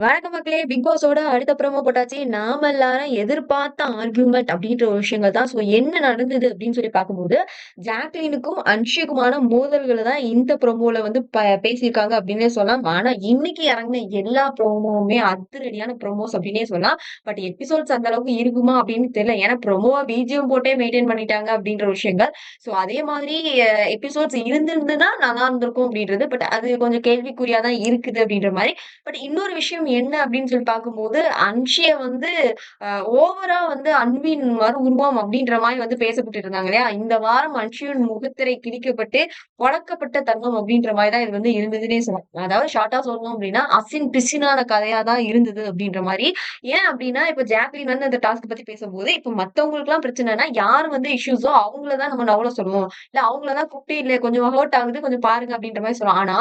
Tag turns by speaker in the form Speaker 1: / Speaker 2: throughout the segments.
Speaker 1: வணக்கம் மக்களே! பிக் பாஸோட அடுத்த ப்ரோமோ போட்டாச்சு. நாம எல்லாரும் எதிர்பார்த்த ஆர்குமெண்ட் அப்படின்ற ஒரு விஷயங்கள் தான். ஸோ என்ன நடந்தது அப்படின்னு சொல்லி பார்க்கும்போது, ஜாக்லினுக்கும் அன்ஷிக்குமான மோதல்களை தான் இந்த ப்ரோமோல வந்து ப பேசியிருக்காங்க அப்படின்னே சொல்லலாம். ஆனா இன்னைக்கு இறங்கின எல்லா ப்ரோமோவுமே அதிரடியான ப்ரோமோஸ் அப்படின்னே சொல்லலாம். பட் எபிசோட்ஸ் அந்த அளவுக்கு இருக்குமா அப்படின்னு தெரியல. ஏன்னா ப்ரோமோவா பிஜிஎம் போட்டே மெயின்டெயின் பண்ணிட்டாங்க அப்படின்ற விஷயங்கள். ஸோ அதே மாதிரி எபிசோட்ஸ் இருந்திருந்ததுன்னா நல்லா இருந்திருக்கும் அப்படின்றது. பட் அது கொஞ்சம் கேள்விக்குறியா தான் இருக்குது அப்படின்ற மாதிரி பட் இன்னொரு விஷயம் என்ன அப்படின்னு சொல்லி பார்க்கும்போது, அன்ஷிய வந்து ஓவரா வந்து அன்பின் மறு உருவம் அப்படின்ற மாதிரி வந்து பேசப்பட்டு இருந்தாங்க இல்லையா? இந்த வாரம் அன்ஷியின் முகத்திரை கிழிக்கப்பட்டு, பொளக்கப்பட்ட தங்கம் அப்படின்ற மாதிரி தான் இது வந்து இருந்ததுன்னே சொல்லலாம். அதாவது ஷார்ட்டா சொல்லணும் அப்படின்னா, அசின் பிசினான கதையா தான் இருந்தது அப்படின்ற மாதிரி ஏன் அப்படின்னா, இப்ப ஜாக்லின் வந்து அந்த டாஸ்க் பத்தி பேசும்போது, இப்ப மத்தவங்களுக்குலாம் பிரச்சனைனா, யார் வந்து இஷ்யூஸோ அவங்களதான் நம்ம நவுர சொல்லுவோம். இல்ல அவங்களதான் கூப்பிட்டு இல்ல கொஞ்சம் ஹர்ட் ஆகுது, கொஞ்சம் பாருங்க அப்படின்ற மாதிரி சொல்லுவோம். ஆனா,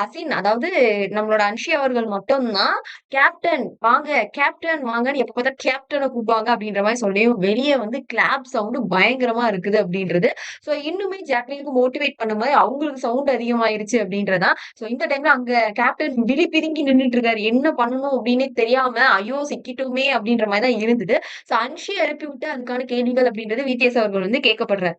Speaker 1: அசின் அதாவது நம்மளோட அன்ஷி அவர்கள் மட்டும்தான் தான் கேப்டன் வாங்க, கேப்டன் வாங்கன்னு எப்ப பார்த்தா கேப்டனை கூப்பிடுவாங்க அப்படின்ற மாதிரி சொல்லியும், வெளியே வந்து கிளாப் சவுண்ட் பயங்கரமா இருக்குது அப்படின்றது. ஸோ இன்னுமே ஜாக்லினுக்கு மோட்டிவேட் பண்ண மாதிரி அவங்களுக்கு சவுண்ட் அதிகமாயிருச்சு அப்படின்றதா ஸோ இந்த டைம்ல அங்க கேப்டன் விழி பிதுங்கி நின்னுட்டு இருக்காரு. என்ன பண்ணணும் அப்படின்னே தெரியாம, ஐயோ! சிக்கிட்டோமே அப்படின்ற மாதிரி தான் இருந்தது. ஸோ அன்ஷியை எழுப்பி விட்டு அதுக்கான கேள்விகள் அப்படின்றது விடிஎஸ் அவர்கள் வந்து கேட்கப்படுறாரு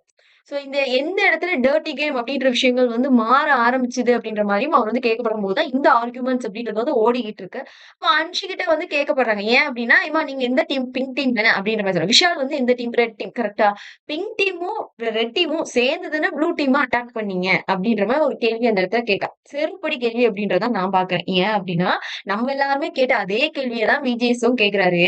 Speaker 1: ஸோ இந்த எந்த இடத்துல டர்ட்டி கேம் அப்படின்ற விஷயங்கள் வந்து மாற ஆரம்பிச்சுது அப்படின்ற மாதிரியும் அவர் வந்து கேட்கப்படும் போது தான் இந்த ஆர்குமெண்ட்ஸ் அப்படின்றது வந்து ஓடிக்கிட்டு இருக்கு. அப்ப அன்ஷிகிட்ட வந்து கேட்கப்படுறாங்க. ஏன் அப்படின்னா, இம்மா நீங்க எந்த டீம்? பிங்க் டீம் தானே?" அப்படின்ற மாதிரி விஷால் வந்து எந்த டீம்? Red team. கரெக்டா பிங்க் டீமும், ரெட் டீமும் சேர்ந்து தானே ப்ளூ டீமா அட்டாக் பண்ணீங்க. அப்படின்ற மாதிரி ஒரு கேள்வி அந்த இடத்துல கேட்கா. செருப்படி கேள்வி அப்படின்றத நான் பாக்குறேன் ஏன் அப்படின்னா, நம்ம எல்லாருமே கேட்ட அதே கேள்வியை தான் விஜேஸும் கேட்கிறாரு.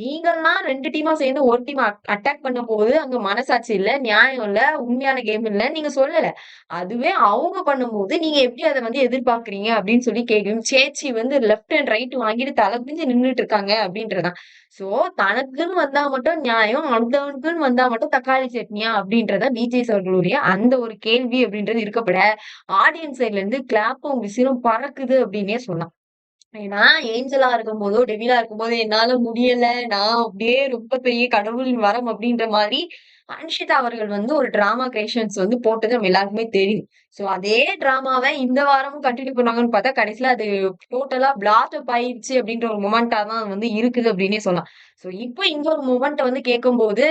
Speaker 1: நீங்கலாம் 2 டீமா சேர்ந்து ஒரு டீம் அட்டாக் அட்டாக் பண்ணும்போது, அங்க மனசாட்சி இல்ல, நியாயம் இல்ல, உண்மையான கேம் இல்ல நீங்க சொல்லல. அதுவே அவங்க பண்ணும்போது, நீங்க எப்படி அதை வந்து எதிர்பார்க்கறீங்க அப்படின்னு சொல்லி கேட்கும். சேச்சி வந்து லெஃப்ட் அண்ட் ரைட் வாங்கிட்டு தலை குனிஞ்சு நின்னுட்டு இருக்காங்க அப்படின்றதான். சோ தனக்குன்னு வந்தா மட்டும் நியாயம், அடுத்தவனுக்குன்னு வந்தா மட்டும் தக்காளி சட்னியா அப்படின்றத விஜய் அவர்களுடைய அந்த ஒரு கேள்வி அப்படின்றது இருக்கப்பட, ஆடியன்ஸ் சைட்ல இருந்து கிளாப்பும், விசிலும் பறக்குது அப்படின்னே சொல்லலாம். ஏன்னா, ஏஞ்சலா இருக்கும் போதோ டெவிலா இருக்கும்போதோ, என்னால முடியல. நான் அப்படியே ரொம்ப பெரிய கடவுளின் வரம் அப்படின்ற மாதிரி அன்ஷிதா அவர்கள் வந்து ஒரு டிராமா கிரியேஷன்ஸ் வந்து போட்டது நம்ம எல்லாருக்குமே தெரியும். ஸோ அதே டிராமாவை இந்த வாரமும் கண்டினியூ பண்ணுவாங்கன்னு பார்த்தா, கடைசியில அது டோட்டலா பிளாஸ்ட் அப் ஆயிருச்சு அப்படின்ற ஒரு மொமெண்டா தான் வந்து இருக்குது அப்படின்னே சொல்லலாம். ஸோ இப்போ இந்த ஒரு மொமெண்ட்டை வந்து கேட்கும்போது,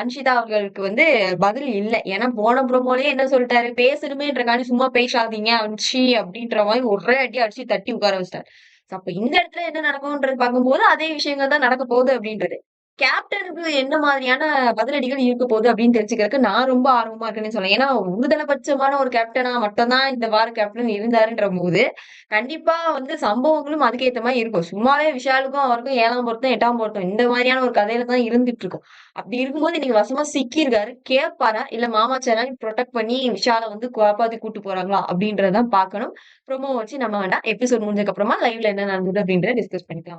Speaker 1: அன்ஷிதா அவர்களுக்கு வந்து பதில் இல்ல. ஏன்னா போன ப்ரோமோலயே என்ன சொல்லிட்டாரு பேசணுமேன்றக்காண்டி சும்மா பேசாதீங்க அன்ஷி அப்படின்ற மாதிரி ஒரே அடி அடிச்சு தட்டி உட்கார வச்சுட்டாரு. அப்ப இந்த இடத்துல என்ன நடக்கும்ன்றது பார்க்கும்போது, அதே விஷயங்கள் தான் நடக்க போகுது அப்படின்றது. கேப்டனுக்கு என்ன மாதிரியான பதிலடிகள் இருக்க போகுது அப்படின்னு தெரிஞ்சுக்கிறதுக்கு நான் ரொம்ப ஆர்வமா இருக்கேன்னு சொல்லலாம். ஏன்னா, ஒருதலைபட்சமான ஒரு கேப்டனா மட்டும்தான் இந்த வார கேப்டன் இருந்தாருன்றபோது, கண்டிப்பா வந்து சம்பவங்களும் அதுக்கேத்த மாதிரி இருக்கும். சும்மாவே விஷாலுக்கும் அவருக்கும் ஏழாம் பொருத்தம், எட்டாம் பொருத்தம் இந்த மாதிரியான ஒரு கதையில தான் இருந்துட்டு இருக்கும். அப்படி இருக்கும்போது இன்னைக்கு வசமா சிக்கியிருக்காரு. கேட்பாரா? இல்ல மாமா ப்ரொடெக்ட் பண்ணி விஷால வந்து காப்பாத்தி கூட்டு போறாங்களா? அப்படின்றத பார்க்கணும். ப்ரோமோ வச்சு நம்ம வேண்டாம் எபிசோட் முடிஞ்சதுக்கு அப்புறமா லைவ்ல என்ன நடந்தது அப்படின்றத டிஸ்கஸ் பண்ணிக்கலாம்.